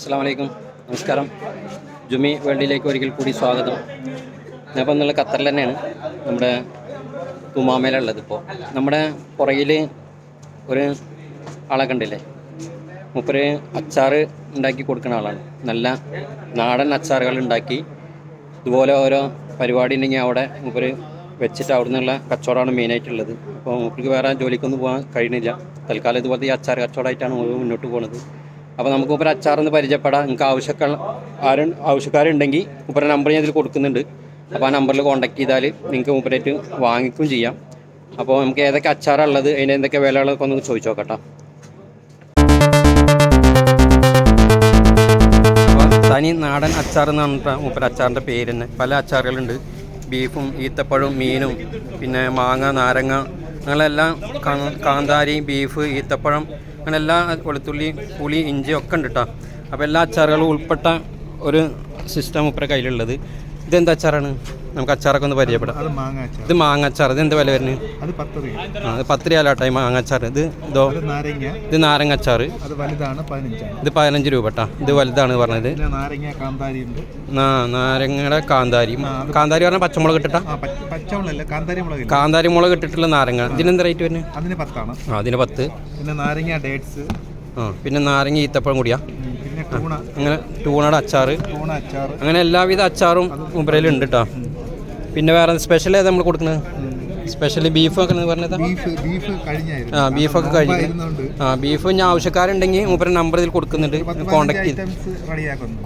അസ്സാം നമസ്കാരം. ജുമി വേൾഡിലേക്ക് ഒരിക്കൽ കൂടി സ്വാഗതം. ഞാനിപ്പോൾ എന്നുള്ള ഖത്തറിൽ തന്നെയാണ്. നമ്മുടെ തുമാമേലുള്ളത് ഇപ്പോൾ നമ്മുടെ പുറകിൽ ഒരു ആളെ കണ്ടില്ലേ? മൂപ്പര് അച്ചാർ ഉണ്ടാക്കി കൊടുക്കുന്ന ആളാണ്. നല്ല നാടൻ അച്ചാറുകൾ ഉണ്ടാക്കി. ഇതുപോലെ ഓരോ പരിപാടി ഉണ്ടെങ്കിൽ അവിടെ മൂപ്പര് വെച്ചിട്ട് അവിടെ നിന്നുള്ള കച്ചവടമാണ് മെയിനായിട്ടുള്ളത് അപ്പോൾ മൂപ്പർക്ക് വേറെ ജോലിക്കൊന്നും പോകാൻ കഴിയുന്നില്ല. തൽക്കാലം ഇതുപോലത്തെ ഈ അച്ചാർ കച്ചവടമായിട്ടാണ് മുന്നോട്ട് പോകുന്നത് അപ്പോൾ നമുക്ക് മൂപ്പര് അച്ചാറൊന്ന് പരിചയപ്പെടാം. നിങ്ങൾക്ക് ആവശ്യക്കാർ ആരും ആവശ്യക്കാരുണ്ടെങ്കിൽ ഉപ്പര നമ്പർ ഞാൻ ഇതിൽ കൊടുക്കുന്നുണ്ട്. അപ്പോൾ ആ നമ്പറിൽ കോൺടാക്ട് ചെയ്താൽ നിങ്ങൾക്ക് ഉപ്പരേറ്റ് വാങ്ങിക്കും ചെയ്യാം. അപ്പോൾ നമുക്ക് ഏതൊക്കെ അച്ചാറുള്ളത് അതിന്റെ എന്തൊക്കെ വിലകളൊക്കെ ഒന്ന് ചോദിച്ചു നോക്കട്ടെ. തനി നാടൻ അച്ചാർ എന്ന് പറഞ്ഞിട്ട് മൂപ്പര് അച്ചാറിന്റെ പേര് തന്നെ. പല അച്ചാറുകളുണ്ട്. ബീഫും ഈത്തപ്പഴവും മീനും പിന്നെ മാങ്ങ നാരങ്ങ അങ്ങനെല്ലാം കാന്താരി ബീഫ് ഈത്തപ്പഴം അങ്ങനെ എല്ലാ വെളുത്തുള്ളി പുളി ഇഞ്ചി ഒക്കെ ഉണ്ട് കേട്ടോ അപ്പോൾ എല്ലാ അച്ചാറുകളും ഉൾപ്പെട്ട ഒരു സിസ്റ്റം മൂപ്പരെ കയ്യിലുള്ളത്. ഇതെന്താ അച്ചാറാണ്? നമുക്ക് അച്ചാറൊക്കെ ഒന്ന് പരിചയപ്പെടാം. ഇത് മാങ്ങ അച്ചാർ ഇത് എന്ത് വില വരുന്നത് അത് പത്ത് രൂപ ആ ഇത് പത്ത് രൂപ ഈ മാങ്ങ അച്ചാർ ഇത്? ഇതോ ഇത് നാരങ്ങ അച്ചാർ ഇത് പതിനഞ്ച് രൂപ കേട്ടാ ഇത് വലുതാണ് പറഞ്ഞത്. നാരങ്ങയുടെ കാന്താരി കാന്താരി പറഞ്ഞാൽ പച്ചമുളക് ഇട്ടിട്ടാ? കാന്താരി മുളക് ഇട്ടിട്ടുള്ള നാരങ്ങ. ഇതിന് ഇതിനെന്ത് റേറ്റ് വരുന്നത് അതിന് പത്താണ്. ആ അതിന് പത്ത്. പിന്നെ നാരങ്ങ ഡേറ്റ്സ്. ആ പിന്നെ നാരങ്ങ ഈത്തപ്പഴം കൂടിയാ? അങ്ങനെ ടൂണയുടെ അച്ചാർ അങ്ങനെ എല്ലാവിധ അച്ചാറും മുമ്പരയിലുണ്ട് കേട്ടോ പിന്നെ വേറെ സ്പെഷ്യൽ ഏതാ നമ്മൾ കൊടുക്കുന്നത്? സ്പെഷ്യലി ബീഫ് ഒക്കെ പറഞ്ഞത് ബീഫ് ബീഫ് കഴിഞ്ഞായിരുന്നു. ആ ബീഫൊക്കെ കഴിഞ്ഞു. ആ ബീഫ് ഞാൻ ആവശ്യക്കാരുണ്ടെങ്കിൽ മൂപ്പര നമ്പർ ഇതിൽ കൊടുക്കുന്നുണ്ട്. കോൺടാക്ട് ചെയ്ത്.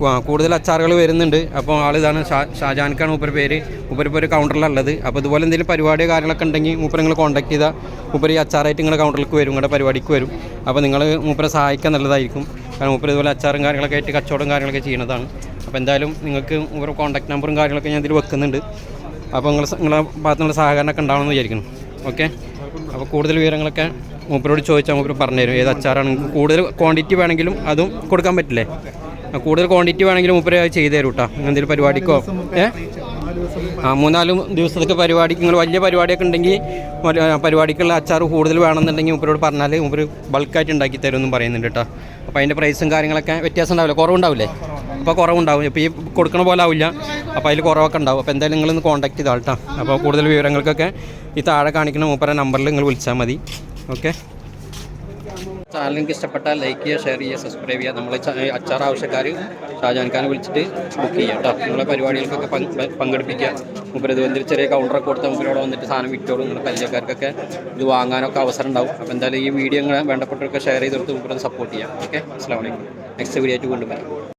ആ, കൂടുതൽ അച്ചാറുകൾ വരുന്നുണ്ട്. അപ്പോൾ ആളിതാണ് ഇതാണ് ഷാജാൻക്കാണ് മൂപ്പര പേര്. മൂപ്പർ ഇപ്പോൾ ഒരു കൗണ്ടറിലുള്ളത് അപ്പോൾ ഇതുപോലെ എന്തെങ്കിലും പരിപാടിയോ കാര്യങ്ങളൊക്കെ ഉണ്ടെങ്കിൽ മൂപ്പര നിങ്ങൾ കോൺടാക്ട് ചെയ്താൽ മൂപ്പര് ഈ അച്ചാറായിട്ട് നിങ്ങളുടെ കൗണ്ടറിലേക്ക് വരും. നിങ്ങളുടെ പരിപാടിക്ക് വരും. അപ്പോൾ നിങ്ങൾ മൂപ്പരെ സഹായിക്കാൻ നല്ലതായിരിക്കും. കാരണം മൂപ്പർ ഇതുപോലെ അച്ചാറും കാര്യങ്ങളൊക്കെ ആയിട്ട് കച്ചവടം കാര്യങ്ങളൊക്കെ ചെയ്യുന്നതാണ്. അപ്പോൾ എന്തായാലും നിങ്ങൾക്ക് മൂപ്പര കോൺടാക്ട് നമ്പറും കാര്യങ്ങളൊക്കെ ഞാൻ ഇതിൽ വെക്കുന്നുണ്ട്. അപ്പോൾ നിങ്ങൾ നിങ്ങളുടെ ഭാഗത്ത് നിന്നുള്ള സഹകരണമൊക്കെ ഉണ്ടാവണമെന്ന് വിചാരിക്കുന്നു. ഓക്കെ? അപ്പോൾ കൂടുതൽ വിവരങ്ങളൊക്കെ മൂപ്പരോട് ചോദിച്ചാൽ മൂപ്പർ പറഞ്ഞുതരും ഏത് അച്ചാറാണ്? കൂടുതൽ ക്വാണ്ടിറ്റി വേണമെങ്കിലും അതും കൊടുക്കാൻ പറ്റില്ലേ? കൂടുതൽ ക്വാണ്ടിറ്റി വേണമെങ്കിലും മൂപ്പര് ചെയ്തു തരും കേട്ടോ എന്തെങ്കിലും പരിപാടിക്കോ? ഏ? ആ മൂന്നാൽ ദിവസത്തേക്ക് പരിപാടിക്ക് നിങ്ങൾ വലിയ പരിപാടിയൊക്കെ ഉണ്ടെങ്കിൽ പരിപാടിക്കുള്ള അച്ചാർ കൂടുതൽ വേണമെന്നുണ്ടെങ്കിൽ മൂപ്പരോട് പറഞ്ഞാൽ മൂപ്പര് ബൾക്കായിട്ട് ഉണ്ടാക്കി തരുമെന്നും പറയുന്നുണ്ട് കേട്ടോ അപ്പോൾ അതിന്റെ പ്രൈസും കാര്യങ്ങളൊക്കെ വ്യത്യാസം ഉണ്ടാവില്ല? കുറവുണ്ടാവില്ലേ? അപ്പോൾ കുറവുണ്ടാവും. ഇപ്പോൾ ഈ കൊടുക്കണ പോലെ ആവില്ല. അപ്പോൾ അതിൽ കുറവൊക്കെ ഉണ്ടാവും. അപ്പോൾ എന്തായാലും നിങ്ങളൊന്ന് കോൺടാക്ട് ചെയ്താൽ കേട്ടോ. അപ്പോൾ കൂടുതൽ വിവരങ്ങൾക്കൊക്കെ ഈ താഴെ കാണിക്കുന്ന മൂപ്പര നമ്പറിൽ നിങ്ങൾ വിളിച്ചാൽ മതി. ഓക്കെ ചാനൽ നിങ്ങൾക്ക് ഇഷ്ടപ്പെട്ടാൽ ലൈക്ക് ചെയ്യുക ഷെയർ ചെയ്യുക സബ്സ്ക്രൈബ് ചെയ്യുക. നമ്മൾ അച്ചാർ ആവശ്യക്കാർ ഷാജാൻ വിളിച്ചിട്ട് ബുക്ക് ചെയ്യുക കേട്ടോ. നിങ്ങളെ പരിപാടികൾക്കൊക്കെ പങ്ക് പങ്കെടുപ്പിക്കുക. മുമ്പ് വന്നിട്ട് ചെറിയ കൗണ്ടറൊക്കെ കൊടുത്ത മൂപ്പരോട് വന്നിട്ട് സാധനം വിറ്റോളും. നിങ്ങളുടെ പരിചയക്കാർക്കൊക്കെ ഇത് വാങ്ങാനൊക്കെ അവസരം ഉണ്ടാവും. അപ്പോൾ എന്തായാലും ഈ വീഡിയോ നിങ്ങളെ വേണ്ടപ്പെട്ടവർക്ക് ഷെയർ ചെയ്ത് കൊടുത്ത് മുമ്പ് സപ്പോർട്ട് ചെയ്യാം. ഓക്കെ അസ്സാം വലൈക്കും നെക്സ്റ്റ് വീഡിയോ ആയിട്ട് കൊണ്ടുവരാം